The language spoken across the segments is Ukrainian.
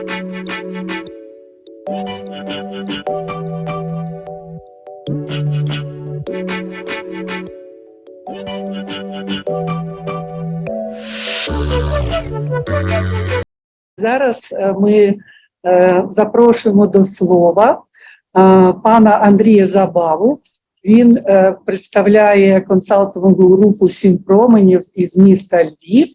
Зараз е, ми е, запрошуємо до слова е, пана Андрія Забаву. Він представляє консалтингову групу «Сім променів» із міста Львів.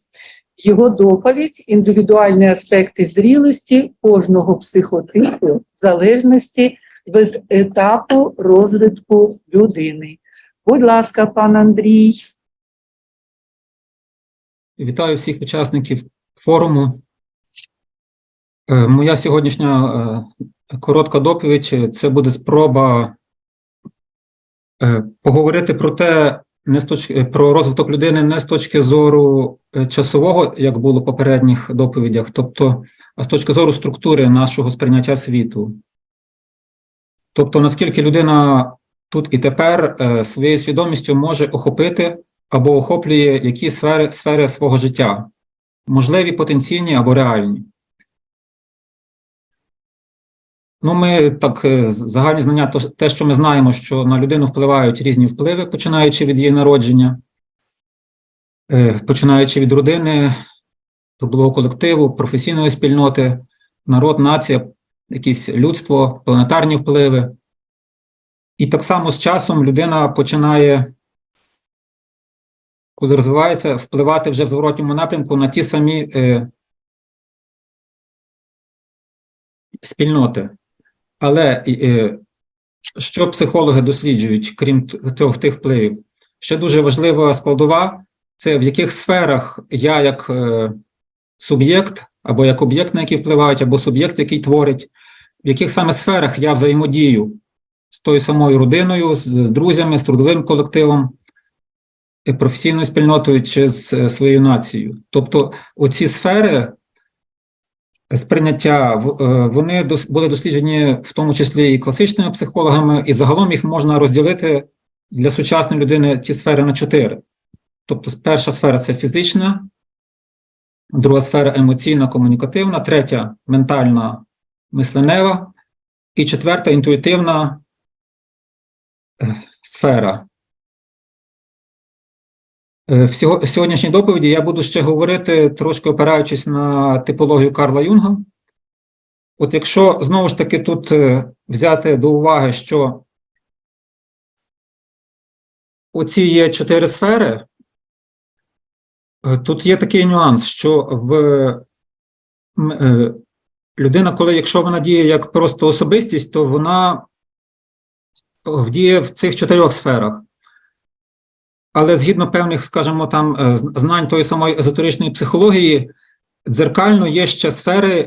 Його доповідь індивідуальні аспекти зрілості кожного психотипу в залежності від етапу розвитку людини. Будь ласка, пан Андрій. Вітаю всіх учасників форуму. Е, Моя сьогоднішня е, коротка доповідь е, це буде спроба поговорити про те, не з точки про розвиток людини не з точки зору е, часового, як було в попередніх доповідях, тобто, а з точки зору структури нашого сприйняття світу. Тобто, наскільки людина тут і тепер е, своєю свідомістю може охопити або охоплює які сфери, сфери свого життя, можливі, потенційні або реальні. Ну, ми так, е, загальні знання, то, те, що ми знаємо, що на людину впливають різні впливи, починаючи від її народження, е, починаючи від родини, трудового колективу, професійної спільноти, народ, нація, якісь людство, планетарні впливи. І так само з часом людина починає коли розвивається, впливати вже в зворотньому напрямку на ті самі е, спільноти. Але що психологи досліджують, крім трьох тих впливів? Ще дуже важлива складова це в яких сферах я як е, суб'єкт, або як об'єкт, на який впливають, або суб'єкт, який творить, в яких саме сферах я взаємодію з тою самою родиною, з, друзями, з трудовим колективом, професійною спільнотою чи з е, своєю нацією. Тобто, оці сфери сприйняття е, вони були досліджені в тому числі і класичними психологами, і загалом їх можна розділити для сучасної людини ті сфери на чотири. Тобто, перша сфера це фізична, друга сфера емоційна, комунікативна, третя ментальна, мисленева, і четверта інтуїтивна е, сфера. Е, В сьогоднішній доповіді я буду ще говорити, трошки опираючись на типологію Карла Юнга. От якщо знову ж таки тут е, взяти до уваги, що оці є чотири сфери, е, тут є такий нюанс, що в людина, коли якщо вона діє як просто особистість, то вона вдіє в цих чотирьох сферах. Але згідно певних, скажімо, там е, знань тої самої езотеричної психології, дзеркально є ще сфери,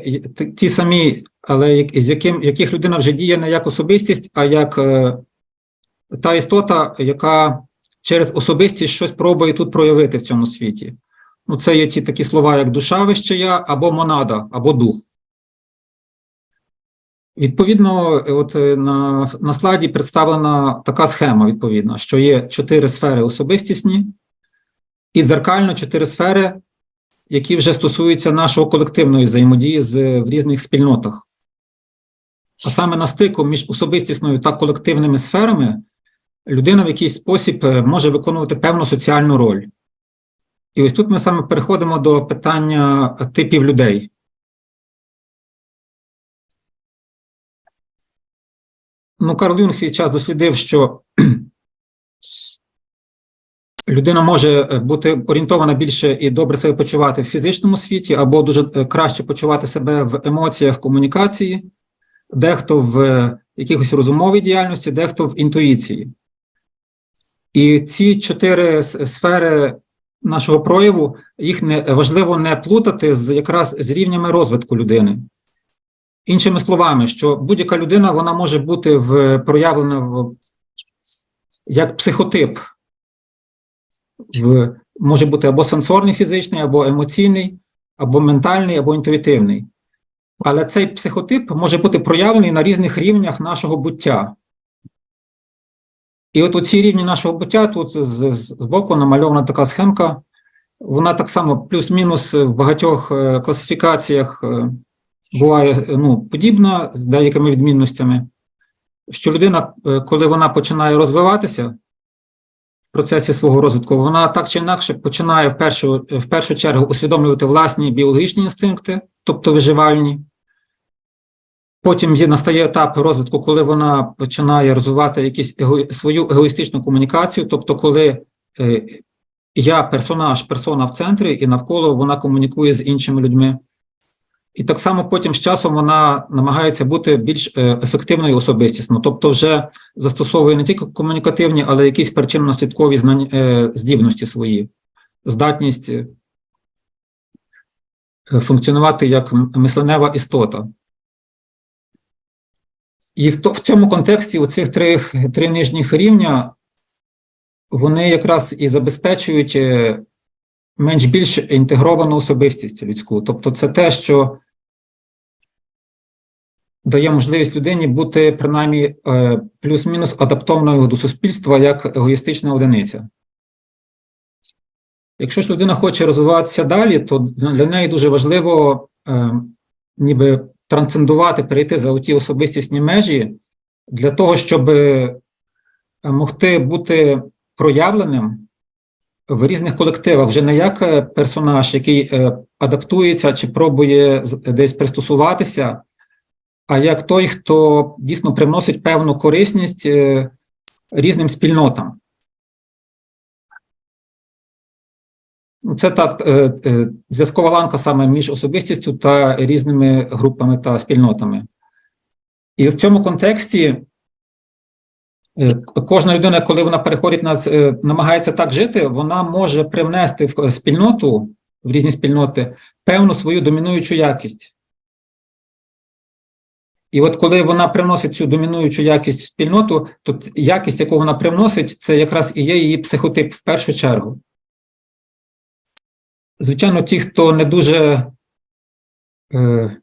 ті самі, але з яким, яких людина вже діє не як особистість, а як е, та істота, яка через особистість щось пробує тут проявити в цьому світі. Ну, це є ті такі слова, як душа вище я, або монада, або дух. Відповідно, е, от е, на, на слайді представлена така схема, відповідно, що є чотири сфери особистісні, і дзеркально чотири сфери, які вже стосуються нашого колективної взаємодії з, в різних спільнотах. А саме на стику між особистісною та колективними сферами людина в якийсь спосіб е, може виконувати певну соціальну роль. І ось тут ми саме переходимо до питання типів людей. Ну, Карл Юнг свій час дослідив, що людина може е, бути орієнтована більше і добре себе почувати в фізичному світі, або дуже е, краще почувати себе в емоціях комунікації, дехто в е, якихось розумовій діяльності, дехто в інтуїції. І ці чотири сфери нашого прояву, їх не важливо не плутати з якраз з рівнями розвитку людини. Іншими словами, що будь-яка людина вона може бути в, проявлена в, як психотип, в, може бути або сенсорний фізичний, або емоційний, або ментальний, або інтуїтивний. Але цей психотип може бути проявлений на різних рівнях нашого буття. І от у ці рівні нашого буття тут з, з, збоку намальована така схемка. Вона так само плюс-мінус в багатьох е, класифікаціях е, буває ну, подібна з деякими відмінностями, що людина, е, коли вона починає розвиватися в процесі свого розвитку, вона так чи інакше починає в першу, в першу чергу усвідомлювати власні біологічні інстинкти, тобто виживальні. Потім настає етап розвитку, коли вона починає розвивати якісь его, свою егоїстичну комунікацію, тобто, коли е, я персонаж, персона в центрі, і навколо вона комунікує з іншими людьми. І так само потім з часом вона намагається бути більш е, ефективною особистісно, тобто вже застосовує не тільки комунікативні, але якісь причинно-наслідкові знань, е, здібності свої, здатність е, функціонувати як мисленева істота. І в, цьому контексті оцих три, три нижніх рівня вони якраз і забезпечують менш більш інтегровану особистість людську. Тобто, це те, що дає можливість людині бути принаймні е, плюс-мінус адаптованою до суспільства як егоїстична одиниця. Якщо ж людина хоче розвиватися далі, то для неї дуже важливо е, ніби трансцендувати, перейти за ті особистісні межі для того, щоб е, могти бути проявленим в різних колективах, вже не як е, персонаж, який е, адаптується чи пробує десь пристосуватися, а як той, хто дійсно привносить певну корисність е, різним спільнотам. Ну, Це так зв'язкова ланка саме між особистістю та різними групами та спільнотами. І в цьому контексті кожна людина, коли вона переходить на е, намагається так жити, вона може привнести в е, спільноту, в різні спільноти, певну свою домінуючу якість. І от коли вона привносить цю домінуючу якість в спільноту, то якість, яку вона привносить, це якраз і є її психотип в першу чергу. Звичайно, ті, хто не дуже е,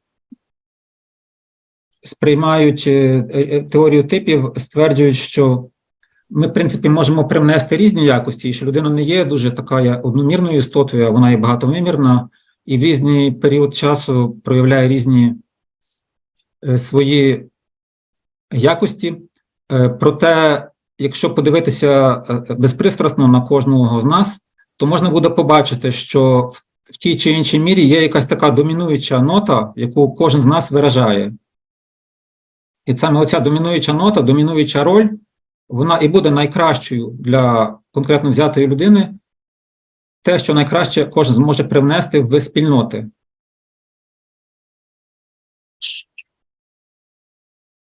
сприймають е, е, теорію типів, стверджують, що ми, в принципі, можемо привнести різні якості, і що людина не є дуже така одномірною істотою, а вона є багатовимірна, і в різний період часу проявляє різні е, свої якості. Е, проте, якщо подивитися е, безпристрасно на кожного з нас, то можна буде побачити, що в тій чи іншій мірі є якась така домінуюча нота, яку кожен з нас виражає. І саме оця домінуюча нота, домінуюча роль, вона і буде найкращою для конкретно взятої людини, те, що найкраще кожен зможе привнести в спільноти.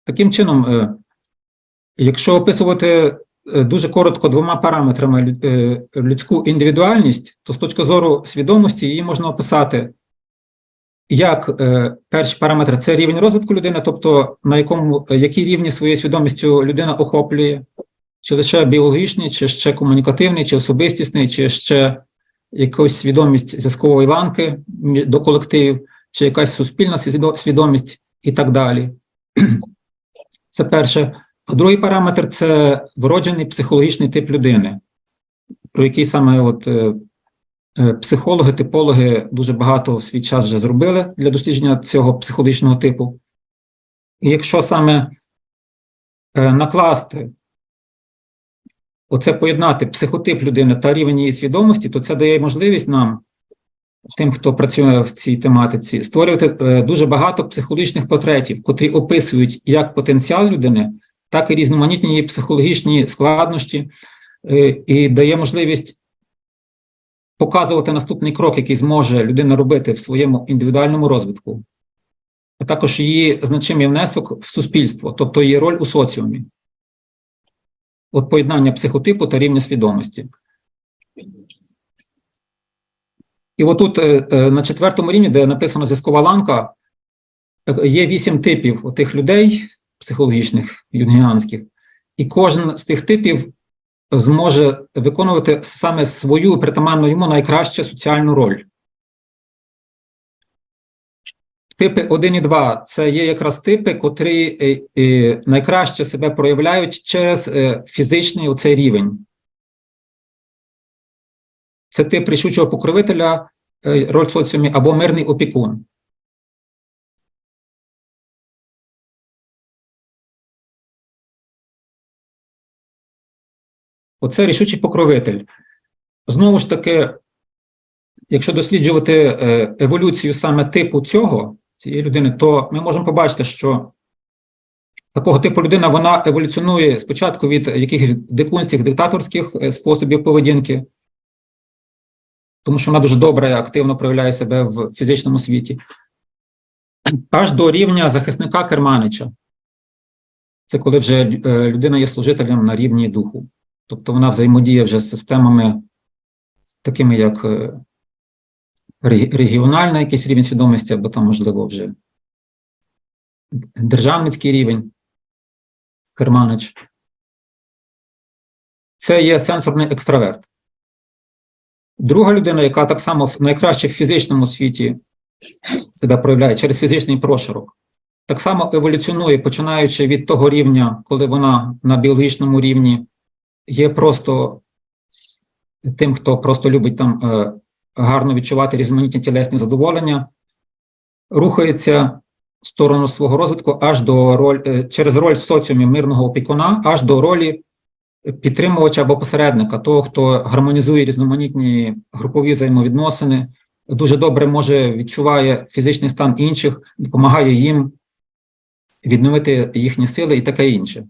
Таким чином, е, якщо описувати е, дуже коротко двома параметрами е, людську індивідуальність, то з точки зору свідомості її можна описати як е, перші параметри це рівень розвитку людини, тобто на якому які рівні своєю свідомістю людина охоплює, чи лише біологічний, чи ще комунікативний, чи особистісний, чи ще якусь свідомість зв'язкової ланки до колективів, чи якась суспільна свідомість і так далі. Це перше. А другий параметр це вроджений психологічний тип людини, про який саме от е, психологи, типологи дуже багато в свій час вже зробили для дослідження цього психологічного типу. І якщо саме е, накласти оце поєднати психотип людини та рівень її свідомості, то це дає можливість нам, тим, хто працює в цій тематиці, створювати е, дуже багато психологічних портретів, котрі описують як потенціал людини, так і різноманітні її психологічні складнощі, е, і дає можливість показувати наступний крок, який зможе людина робити в своєму індивідуальному розвитку, а також її значимий внесок в суспільство, тобто її роль у соціумі. От поєднання психотипу та рівня свідомості. І отут е, е, на четвертому рівні, де написано зв'язкова ланка, є вісім типів тих людей психологічних, юнгіанських, і кожен з тих типів зможе виконувати саме свою притаманну йому найкращу соціальну роль. Типи 1 і 2 – це є якраз типи, котрі е, е, найкраще себе проявляють через е, фізичний оцей рівень. Це тип рішучого покровителя, роль соціумі або мирний опікун. Оце рішучий покровитель. Знову ж таки, якщо досліджувати е, еволюцію саме типу цього, цієї людини, то ми можемо побачити, що такого типу людина вона еволюціонує спочатку від якихось дикунських диктаторських е, способів поведінки, тому що вона дуже добре активно проявляє себе в фізичному світі, аж до рівня захисника Керманича. Це коли вже е, людина є служителем на рівні духу. Тобто вона взаємодіє вже з системами, такими як е, регіональна якийсь рівень свідомості, або там, можливо, вже державницький рівень, Керманич. Це є сенсорний екстраверт. Друга людина, яка так само в- найкраще в фізичному світі себе проявляє через фізичний прошарок, так само еволюціонує, починаючи від того рівня, коли вона на біологічному рівні є просто тим, хто просто любить там е, гарно відчувати різноманітні тілесні задоволення, рухається в сторону свого розвитку аж до роль е, через роль соціумі мирного опікуна, аж до ролі підтримувача або посередника, того, хто гармонізує різноманітні групові взаємовідносини, дуже добре може відчуває фізичний стан інших, допомагає їм відновити їхні сили і таке інше.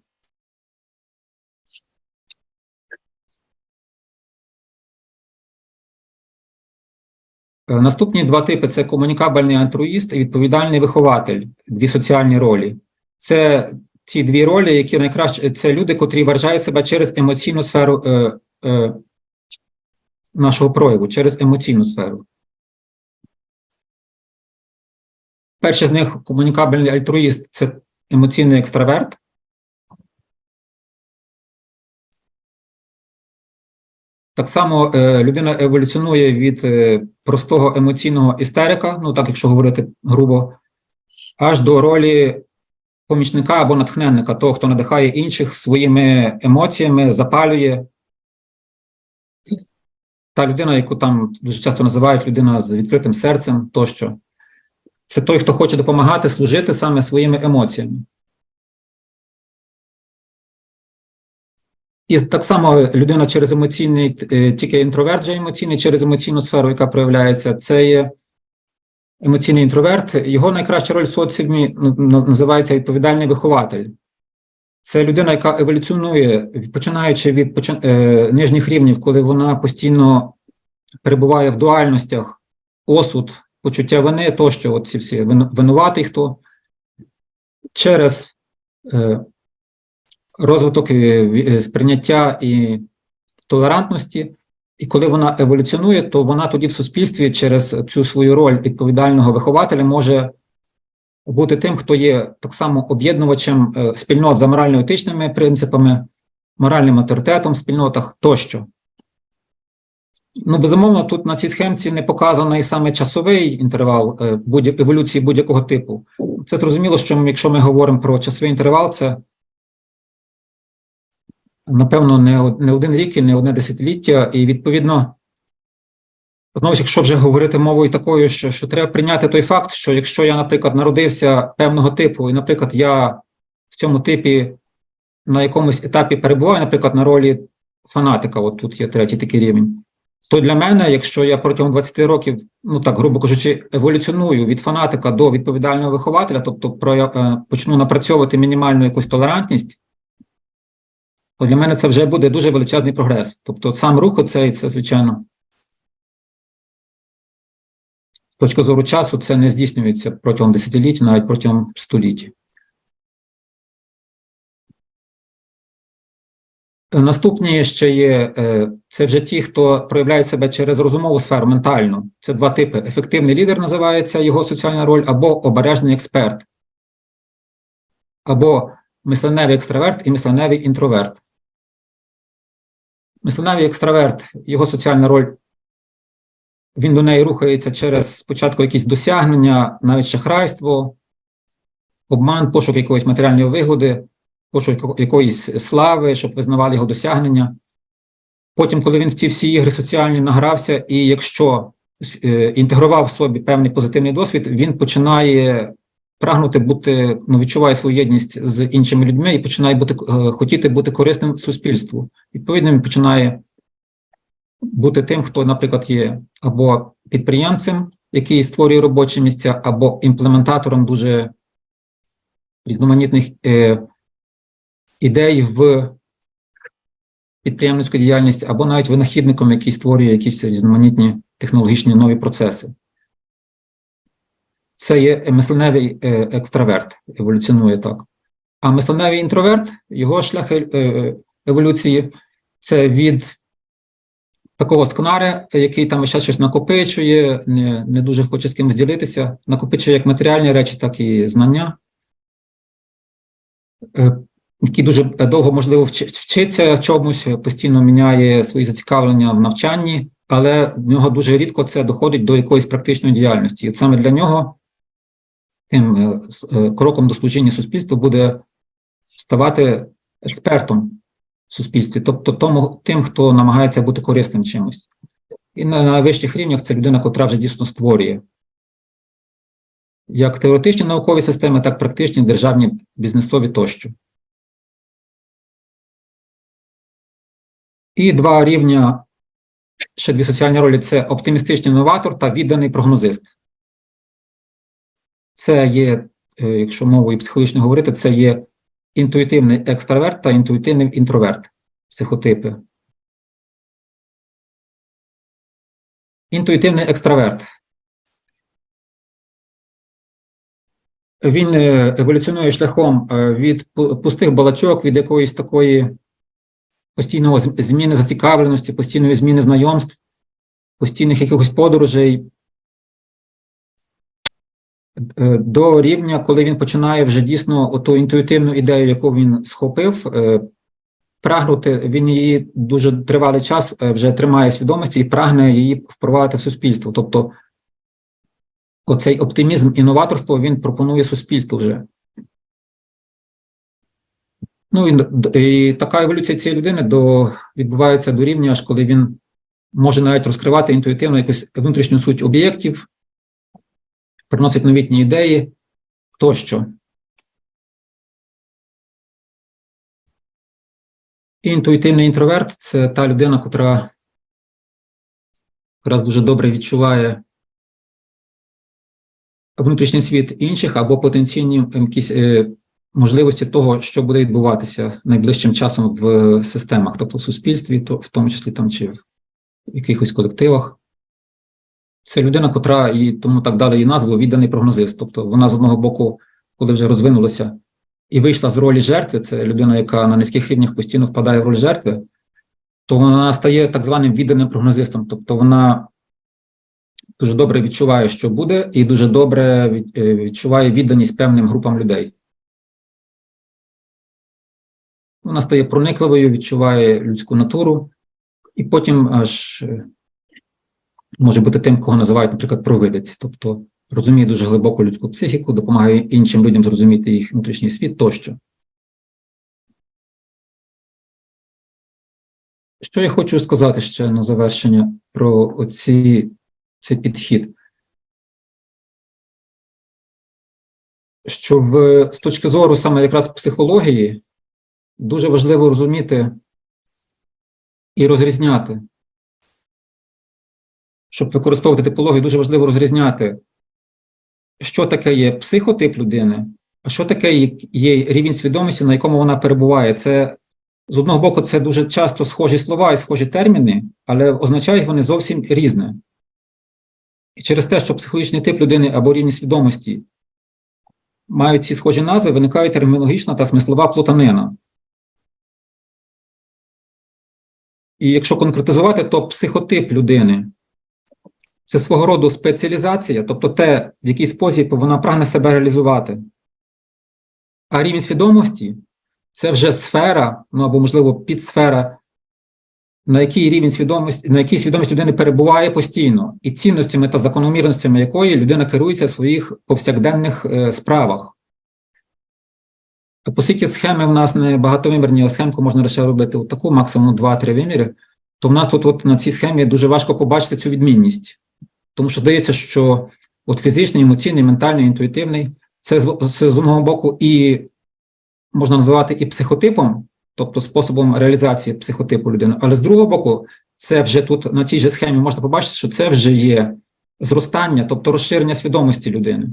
Наступні два типи це комунікабельний альтруїст і відповідальний вихователь, дві соціальні ролі. Це ті дві ролі, які найкраще це люди, котрі виражають себе через емоційну сферу е, е, нашого прояву, через емоційну сферу. Перший з них комунікабельний альтруїст це емоційний екстраверт. Так само е, людина еволюціонує від е, простого емоційного істерика, ну так якщо говорити грубо, аж до ролі помічника або натхненника, того, хто надихає інших своїми емоціями, запалює. Та людина, яку там дуже часто називають людина з відкритим серцем тощо. Це той, хто хоче допомагати служити саме своїми емоціями. І так само людина через емоційний, е, тільки інтроверт же емоційний, через емоційну сферу, яка проявляється, це є емоційний інтроверт. Його найкраща роль в соціумі ну, називається відповідальний вихователь. Це людина, яка еволюціонує, починаючи від почи- е, нижніх рівнів, коли вона постійно перебуває в дуальностях, осуд, почуття вини, тощо, от всі винуватий хто, через е, розвиток е, е, сприйняття і толерантності. І коли вона еволюціонує, то вона тоді в суспільстві через цю свою роль відповідального вихователя може бути тим, хто є так само об'єднувачем е, спільнот за морально-етичними принципами, моральним авторитетом в спільнотах тощо. Ну, безумовно, тут на цій схемці не показаний саме часовий інтервал еволюції будь-якого типу. Це зрозуміло, що якщо ми говоримо про часовий інтервал, це напевно не, не один рік і не одне десятиліття, і відповідно, знову ж, якщо вже говорити мовою такою, що, що треба прийняти той факт, що якщо я, наприклад, народився певного типу, і, наприклад, я в цьому типі на якомусь етапі перебуваю, наприклад, на ролі фанатика, от тут є третій такий рівень, то для мене, якщо я протягом 20 років, ну так, грубо кажучи, еволюціоную від фанатика до відповідального вихователя, тобто про, е, почну напрацьовувати мінімальну якусь толерантність, то для мене це вже буде дуже величезний прогрес. Тобто сам рух оцей, це, звичайно, з точки зору часу, це не здійснюється протягом десятиліть, навіть протягом століть. Наступні ще є е, це вже ті, хто проявляє себе через розумову сферу ментальну. Це два типи: ефективний лідер називається його соціальна роль, або обережний експерт, або мисленевий екстраверт і мисленевий інтроверт. Мисленевий екстраверт, його соціальна роль, він до неї рухається через спочатку якісь досягнення, навіть шахрайство, обман, пошук якоїсь матеріальної вигоди, пошук якоїсь слави, щоб визнавали його досягнення. Потім, коли він в ці всі ігри соціальні награвся, і якщо е, інтегрував в собі певний позитивний досвід, він починає прагнути бути, ну, відчуває свою єдність з іншими людьми і починає бути, е, хотіти бути корисним суспільству. Відповідно, починає бути тим, хто, наприклад, є або підприємцем, який створює робочі місця, або імплементатором дуже різноманітних е, ідей в підприємницьку діяльність, або навіть винахідником, який створює якісь різноманітні технологічні нові процеси. Це є мисленевий е, екстраверт, еволюціонує так. А мисленевий інтроверт, його шлях е, е, еволюції це від такого скнари, який там час щось накопичує, не, не дуже хоче з кимось ділитися, накопичує як матеріальні речі, так і знання. Який дуже довго, можливо, вчиться чомусь, постійно міняє свої зацікавлення в навчанні, але в нього дуже рідко це доходить до якоїсь практичної діяльності. І саме для нього тим е, е, кроком до служіння суспільству буде ставати експертом в суспільстві, тобто тому, тим, хто намагається бути корисним чимось. І на найвищих рівнях це людина, котра вже дійсно створює як теоретичні наукові системи, так і практичні державні бізнесові тощо. І два рівня, ще дві соціальні ролі це оптимістичний новатор та відданий прогнозист. Це є, е, якщо мовою психологічно говорити, це є інтуїтивний екстраверт та інтуїтивний інтроверт психотипи. Інтуїтивний екстраверт. Він е, еволюціонує шляхом е, від пустих балачок, від якоїсь такої постійного зміни зацікавленості, постійної зміни знайомств, постійних якихось подорожей до рівня, коли він починає вже дійсно оту інтуїтивну ідею, яку він схопив, е, прагнути, він її дуже тривалий час е, вже тримає свідомості і прагне її впровадити в суспільство. Тобто оцей оптимізм і новаторство він пропонує суспільству вже. Ну і, і така еволюція цієї людини до, відбувається до рівня, аж коли він може навіть розкривати інтуїтивно якусь внутрішню суть об'єктів, приносить новітні ідеї тощо. Інтуїтивний інтроверт це та людина, котра якраз дуже добре відчуває внутрішній світ інших або потенційні якісь е, можливості того, що буде відбуватися найближчим часом в системах, тобто в суспільстві, в тому числі там чи в якихось колективах. Це людина, котра і тому так дали її назву відданий прогнозист. Тобто вона з одного боку, коли вже розвинулася і вийшла з ролі жертви, це людина, яка на низьких рівнях постійно впадає в роль жертви, то вона стає так званим відданим прогнозистом. Тобто вона дуже добре відчуває, що буде, і дуже добре е, відчуває відданість певним групам людей. Вона стає проникливою, відчуває людську натуру, і потім аж е, може бути тим, кого називають, наприклад, провидець, тобто розуміє дуже глибоку людську психіку, допомагає іншим людям зрозуміти їх внутрішній світ тощо. Що я хочу сказати ще на завершення про оці, цей підхід? Що в, з точки зору саме якраз психології дуже важливо розуміти і розрізняти. Щоб використовувати типологію, дуже важливо розрізняти, що таке є психотип людини, а що таке є- рівень свідомості, на якому вона перебуває. Це з одного боку, це дуже часто схожі слова і схожі терміни, але означають вони зовсім різне. І через те, що психологічний тип людини або рівень свідомості мають ці схожі назви, виникає термінологічна та смислова плутанина. І якщо конкретизувати, то психотип людини це свого роду спеціалізація, тобто те, в який спосіб вона прагне себе реалізувати. А рівень свідомості це вже сфера, ну або, можливо, підсфера, на якій рівень свідомості, на якій свідомість людини перебуває постійно, і цінностями та закономірностями якої людина керується в своїх повсякденних е, справах. Оскільки схеми в нас не багатовимірні, а схемку можна лише робити от таку, максимум 2-3 виміри, то в нас тут от на цій схемі дуже важко побачити цю відмінність. Тому що здається, що от фізичний, емоційний, ментальний, інтуїтивний це з, одного боку і можна називати і психотипом, тобто способом реалізації психотипу людини, але з другого боку, це вже тут на тій же схемі можна побачити, що це вже є зростання, тобто розширення свідомості людини.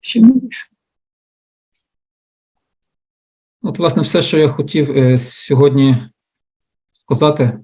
Ще не. От, власне, все, що я хотів е, сьогодні сказати.